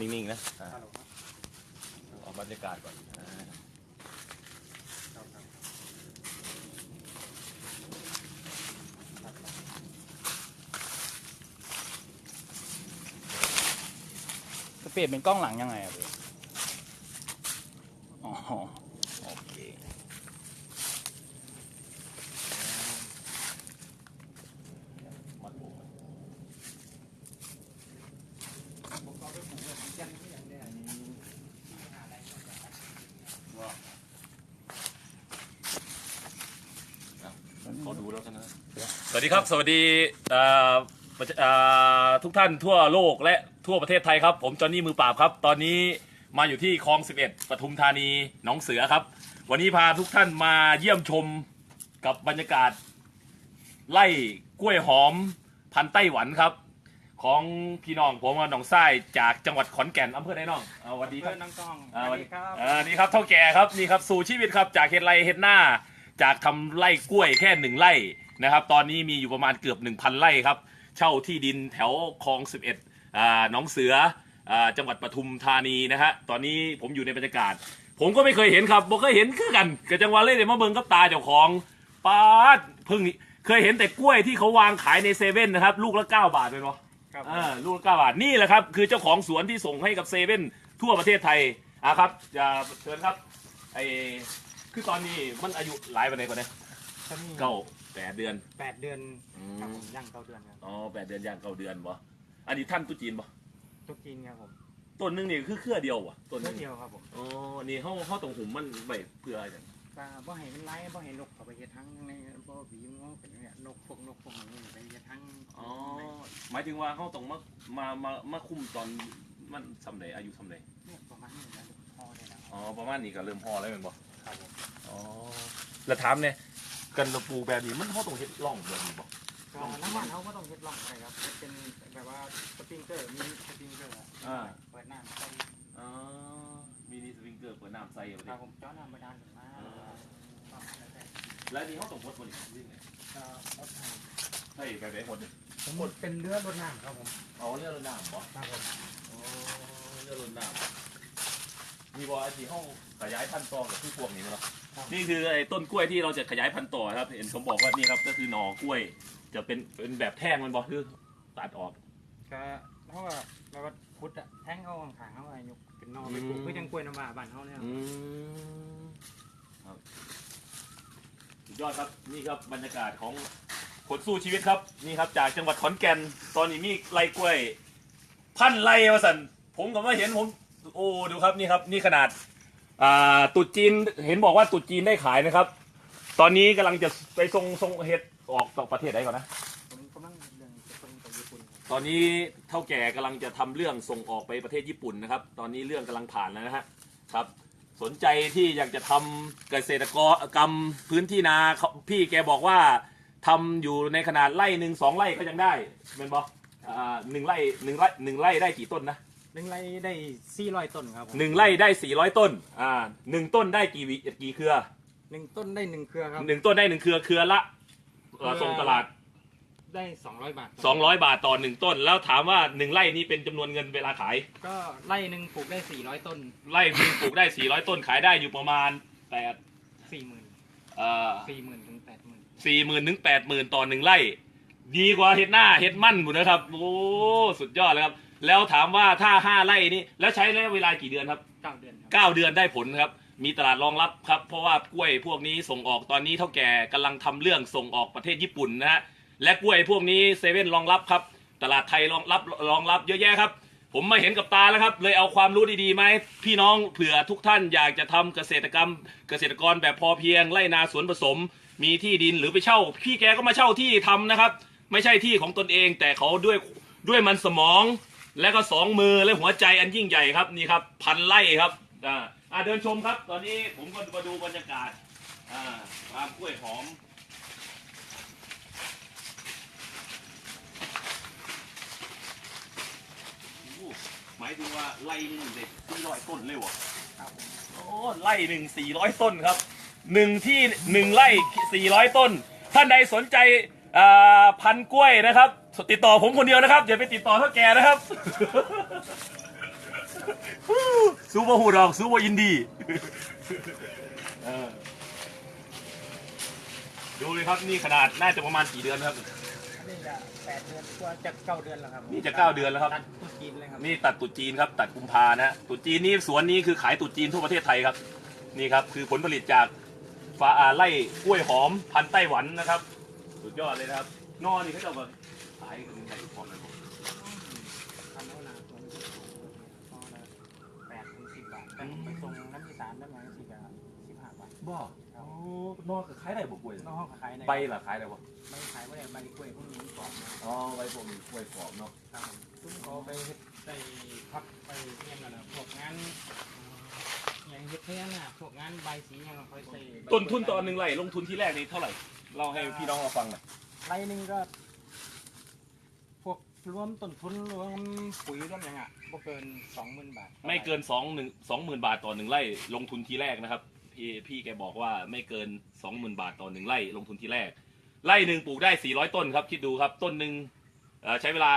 นิ่งๆนะอ่าฮัลโหลครับออกบรรยากาศก่อนอ่าครับครับจะเปลี่ยนเป็นกล้องหลังยังไงอะพี่อ๋อโอเค มัดผม ขอดูแล้วกันนะ สวัสดีครับ สวัสดีเอ่อประชาเอ่อทุกท่านทั่วโลกและทั่วประเทศไทยครับ ผมจอห์นนี่มือปราบครับ ตอนนี้มาอยู่ที่คลอง 11ปทุมธานีหนองเสือครับ วันนี้พาทุกท่านมาเยี่ยมชมกับบรรยากาศ ไล่กล้วยหอมพันธุ์ไต้หวันครับ ของพี่น้องผมกับน้องไส้จากจังหวัดขอนแก่นอำเภอไหนน้องเอาสวัสดีคเพื่รัอบ นน้องกล้องอ่าสสวัวัสสดีดีครับ อ่านี่ครับเท่าแก่ครับนี่ครับสู่ชีวิตครับจากเฮ็ดไรเฮ็ดหน้า จากทำไร่กล้วยแค่หนึ่งไร่ นะครับ ตอนนี้มีอยู่ประมาณเกือบ 1,000 ไร่ครับ เช่าที่ดินแถวคลอง 11อ่าหนองเสืออ่าจังหวัดปทุมธานีนะฮะ ตอนนี้ผมอยู่ในบรรยากาศ ผมก็ไม่เคยเห็นครับบ่เคยเห็นคือกันกับจังหวัดเลยเดี๋ยวมาเบิ่งกับตาเจ้าของป้าดเพิ่งเคยเห็นแต่กล้วยที่เขาวางขายในเซเว่นนะครับ ลูกละ 9 บาทเลยเนาะครับอ่าลูกละเก้าบาทนี่แหละครับ คือเจ้าของสวนที่ส่งให้กับเซเว่นทั่วประเทศไทยอะครับจะเชิญครับไอคือตอนนี้มันอายุหลายปันไหนก่อนเนี่ยตอนนี้เก้า แปดเดือน แปดเดือนอืครับมผมย่างเก้าเดือนครับอ๋อแปดเดือนย่างเก้าเดือนบ่อันนี้ท่านตุจีนบ่ทุกจีนครับผมต้นหนึงนี่คือเครือเดียววะต้นหนึเพื่องเดียวครับผมอ๋อนี่เขาเขาตรงหุ่มมันไปเพื่ออะไรกันก็บ่ให้มันไล่บ่ให้นกเข้าไปเฮ็ดทั้งในบ่บีมงเป็นเนี่ยนกพวกนกพวกนี้ไปเฮ็ดทั้งอ๋อหมายถึงว่าเขาต้องมามามามาคุมตอนมันสำเร็จอายุสำเร็จเนี่ยประมาณนี้นะพอได้แล้วอ๋อประมาณนี้ก็เริ่มพอแล้วแมันบ่ครับผมอ๋อแล้วถามเนี่ย กันระปูแบบนี้มันเขาต้องเฮ็ดร่องแบบนี้บ่ก็น้ำมันเขาก็ต้องเฮ็ดร่องอะไรครับเป็นแบบว่าสปริงเกอร์มีสปริงเกอร์อะเปิดน้ำใส่อ๋อมีนี่สปริงเกอร์เปิดน้ำใส่เอาคไปรับผมจ้อน้ำบาดาลขึ้นมาก็แล้วแต่แล้วนี่เขาต้องพดบนอีกเรื่องไงก็รถไถใช่แบบไหนพดเนี่ยผมหมดเป็นเรือรถน้ำครับผมเอาเรือรถน้ำบ่ครับผมอ๋อเรือรถน้ำมีบ่ไอ้ที่ห้องขยายพันธุ์ต่อกับที่พวกนี้เนาะ นี่คือไอ้ต้นกล้วยที่เราจะขยายพันธุ์ต่อครับ เห็นเขาบอกว่านี่ครับก็คือหน่อกล้วย จะเป็นเป็นแบบแท่งมันบ่คือตัดออก ก็เพราะว่าแบบว่าพุทธอะแท่งเอาข้างๆเขาอายุเป็นนอไปปลูกอืม เพื่อจังกล้วยน้ำว้าบ้านเขาเนี่ยอืมครับสุดยอดครับนี่ครับบรรยากาศของคนสู้ชีวิตครับ นี่ครับ จากจังหวัดขอนแก่น ตอนนี้มีไรกล้วย พันไรวะสันผมก็มาเห็นผม โอ้ดูครับนี่ครับ นี่ขนาด อ่าตุดจีนเห็นบอกว่าตุดจีนได้ขายนะครับ ตอนนี้กำลังจะไปส่งส่งเห็ดออกต่างประเทศไหนก่อนนะ ผมกำลังเดินจะส่งไปญี่ปุ่นครับตอนนี้เท่าแก่กำลังจะทำเรื่องส่งออกไปประเทศญี่ปุ่นนะครับ ตอนนี้เรื่องกำลังผ่านแล้วนะฮะครับ สนใจที่อยากจะทำเกษตรกรรมพื้นที่นาเขาพี่แกบอกว่าทำอยู่ในขนาดไร่หนึ่งสองไร่ก็ยังได้เป็นบออ่าหนึ่งไร่หนึ่งไร่หนึ่งไร่ได้กี่ต้นนะ หนึ่งไร่ได้สี่ร้อยต้นครับผมหนึ่งไร่ได้สี่ร้อยต้น อ่าหนึ่งต้นได้กี่วิกี่เครือหนึ่งต้นได้หนึ่งเครือครับ หนึ่งต้นได้หนึ่งเครือเครือละเอ่อเครือ ส่งตลาด ได้สองร้อยบาทสองร้อยบาทต่อหนึ่งต้น แล้วถามว่าหนึ่งไร่นี้เป็นจำนวนเงินเวลาขาย ก็ไร่หนึ่งปลูกได้สี่ร้อยต้นไร่หนึ่งปลูกได้สี่ร้อยต้นขายได้อยู่ประมาณแปดสี่หมื่นเอ่อสี่หมื่นถึงแปดหมื่นสี่หมื่นถึงแปดหมื่นต่อหนึ่งไร่ ดีกว่าเห็ดหน้าเห็ดมั่นหมดนะครับ โอ้ สุดยอดเลยครับ แล้วถามว่าถ้าห้าไร่นี้แล้วใช้ระยะเวลากี่เดือนครับ เก้าเดือนครับ เก้าเดือนได้ผลครับ มีตลาดรองรับครับ เพราะว่ากล้วยพวกนี้ส่งออกตอนนี้เท่าแก่กำลังทำเรื่องส่งออกประเทศญี่ปุ่นนะฮะและกล้วยพวกนี้เซเว่นรองรับครับ ตลาดไทยรองรับรองรับเยอะแยะครับ ผมมาเห็นกับตาแล้วครับ เลยเอาความรู้ดีๆไหมาให้พี่น้องเผื่อทุกท่านอยากจะทำเกษตรกรรม เกษตรกรแบบพอเพียงไร่นาสวนผสม มีที่ดินหรือไปเช่า พี่แกก็มาเช่าที่ทำนะครับ ไม่ใช่ที่ของตนเองแต่เขาด้วยด้วยมันสมอง และก็สองมือและหัวใจอันยิ่งใหญ่ครับนี่ครับพันไร่ครับอ่าเดินชมครับ ตอนนี้ผมก็มาดูบรรยากาศอ่าฟาร์มกล้วยหอมหมายถึงว่าไร่หนึ่งเด็กสี่ร้อยต้นเลยวะโอ้ไร่หนึ่งสี่ร้อยต้นครับหนึ่งที่หนึ่งไร่สี่ร้อยต้น ท่านใดสนใจพันกล้วยนะครับ ติดต่อผมคนเดียวนะครับอย่าไปติดต่อเท่าแกนะครับซูเปอร์ฮูดอกซูเปอร์อินดี้เออดูเลยครับนี่ขนาดน่าจะประมาณกี่เดือนครับอันนี้จะแปดเดือนกว่าจะเก้าเดือนแล้วครับนี่จะเก้าเดือนแล้วครับตัดตุจีนเลยครับนี่ตัดตุดจีนครับ ตัดกุมภานะฮะตุดจีนนี่สวนนี้คือขายตุดจีนทั่วประเทศไทยครับ นี่ครับคือผลผลิตจากฟ้าอ่าไร่กล้วยหอมพันธุ์ไต้หวันนะครับ สุดยอดเลยนะครับนอนี่เขาจะเอา มาขายกันในทุกคนเลยผมทำเอาหนาตัวนี้พอละแปดถึงสิบบาทแต่ไปส่งน้ำอีสานน้ำหยังสิบอะสิบห้าบาทบ่โอ้นอก็ขายได้บ่กล้วยนอกห้องก็ขายในใบล่ะขายได้บ่ใบขายไม่ได้ใบกล้วยพวกนี้ก่อนนะอ๋อใบพวกนี้กล้วยกรอบเนาะครับซึ่งเขาไปเฮ็ดไปพักไปเรียนกันนะพวกงานเอ่ออย่างเฮ็ดเทียนน่ะพวกงานใบสีอย่างเราค่อยใส่ใบต้นทุนตอนหนึ่งไร่ลงทุนที่แรกนี่เท่าไหร่เล่าให้พี่น้องเราฟังหน่อยไรหนึ่งก็พวก รวมต้นทุนรวมปุ๋ยรวมอย่างอะบ่เกินสองหมื่นบาทไม่เกินสองหนึ่งสองหมื่นบาทต่อหนึ่งไร่ลงทุนทีแรกนะครับ พี่พี่แกบอกว่าไม่เกินสองหมื่นบาทต่อหนึ่งไร่ลงทุนทีแรก ไร่หนึ่งปลูกได้สี่ร้อยต้นครับคิดดูครับต้นหนึ่งเอ่อใช้เวลา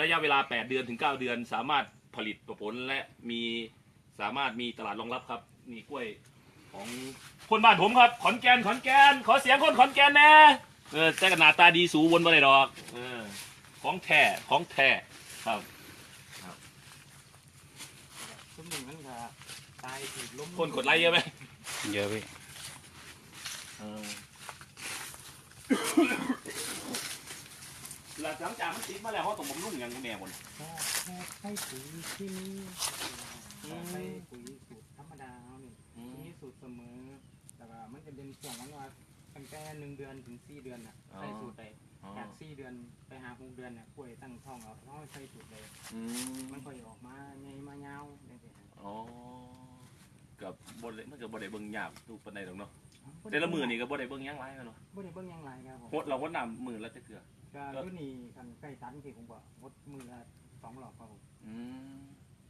ระยะเวลาแปดเดือนถึงเก้าเดือน สามารถผลิตผลและมีสามารถมีตลาดรองรับครับมีกล้วยของคนบ้านผมครับ ขอนแก่นขอนแก่นขอเสียงคนขอนแก่นนะเออแต่กหนาตาดีสูวนมาเลยดอก เออ ของแท้ของแท้ครับซุ้มหนึ่งมันก็ตายถูกล้มคนกดไลค์เยอะไหมเยอะพี่หลังจากมันติดมาแล้วเขาต้องบำรุงอย่างแม่หมดแค่แค่ให้ปุ๋ยที่นี่ให้ปุ๋ยสูตรธรรมดาเอานี่ที่นี่สูตรเสมอ แต่ว่ามันจะเป็นช่วงวันว่าตั้งแต่หนึ่งเดือนถึงสี่เดือนน่ะใส่สูตรใด จากสี่เดือนไปหาหกเดือนเนี่ยกล้วยตั้งท้องเอาเขาใส่สูตรเลยมันค่อยออกมาใหญ่มาเงาวจังซี่ฮะอ๋อกับบนมันกับบนไดเบิ้งยากทุกปันไดหรอกเนาะแต่ละมือนี่กับบนไดเบิ้งยังไรกันเนาะบ่ได้เบิ่งหยังไรครับผมหดเราหดน้ำมือละจะเกลือก็รุ่นนี้คันใกล้ตันที่ผมบอกงดมือละสองหลอกครับผมอืม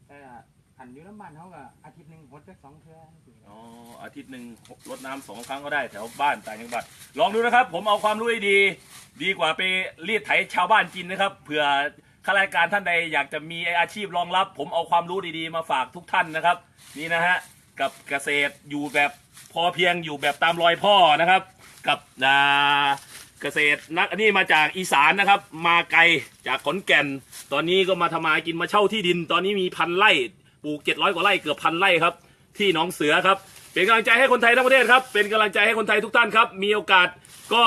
แต่ คันอยู่น้ำมันเขาก็อาทิตย์หนึ่งงดได้สองเทื่อ๋ออาทิตย์หนึ่งรดน้ำสองครั้งก็ได้แถวบ้านต่างจังหวัดลองดูนะครับ ผมเอาความรู้ให้ดี ดีกว่าไปรีดไถชาวบ้านกินนะครับเผื่อข้าราชการท่านใดอยากจะมีอาชีพรองรับ ผมเอาความรู้ดีๆ มาฝากทุกท่านนะครับ นี่นะฮะกับเกษตรอยู่แบบพอเพียงอยู่แบบตามรอยพ่อนะครับ กับอ่าเกษตรนักนนี้มาจากอีสานนะครับ มาไกลจากขอนแก่น ตอนนี้ก็มาทำมาหากินมาเช่าที่ดิน ตอนนี้มีพันไร่ ปลูกเจ็ดร้อยกว่าไร่เกือบพันไร่ครับ ที่หนองเสือครับ เป็นกำลังใจให้คนไทยทั้งประเทศครับ เป็นกำลังใจให้คนไทยทุกท่านครับ มีโอกาสก็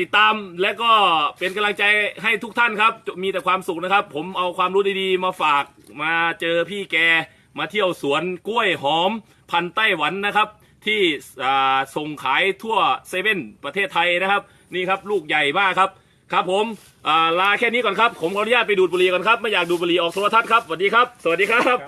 ติดตามและก็เป็นกำลังใจให้ทุกท่านครับ มีแต่ความสุขนะครับ ผมเอาความรู้ดีๆ มาฝากมาเจอพี่แกมาเที่ยวสวนกล้วยหอมพันไต้หวันนะครับ ที่ส่งขายทั่วเซเว่นประเทศไทยนะครับ นี่ครับลูกใหญ่มากครับ ครับผมอ่าลาแค่นี้ก่อนครับ ผมขออนุญาตไปดูดบุหรี่ก่อนครับ ไม่อยากดูดบุหรี่ออกโทรทัศน์ครับสวัสดีครับ สวัสดีครับ